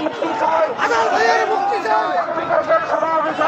মুক্তি চাই মুক্তি চাই সমাবেশ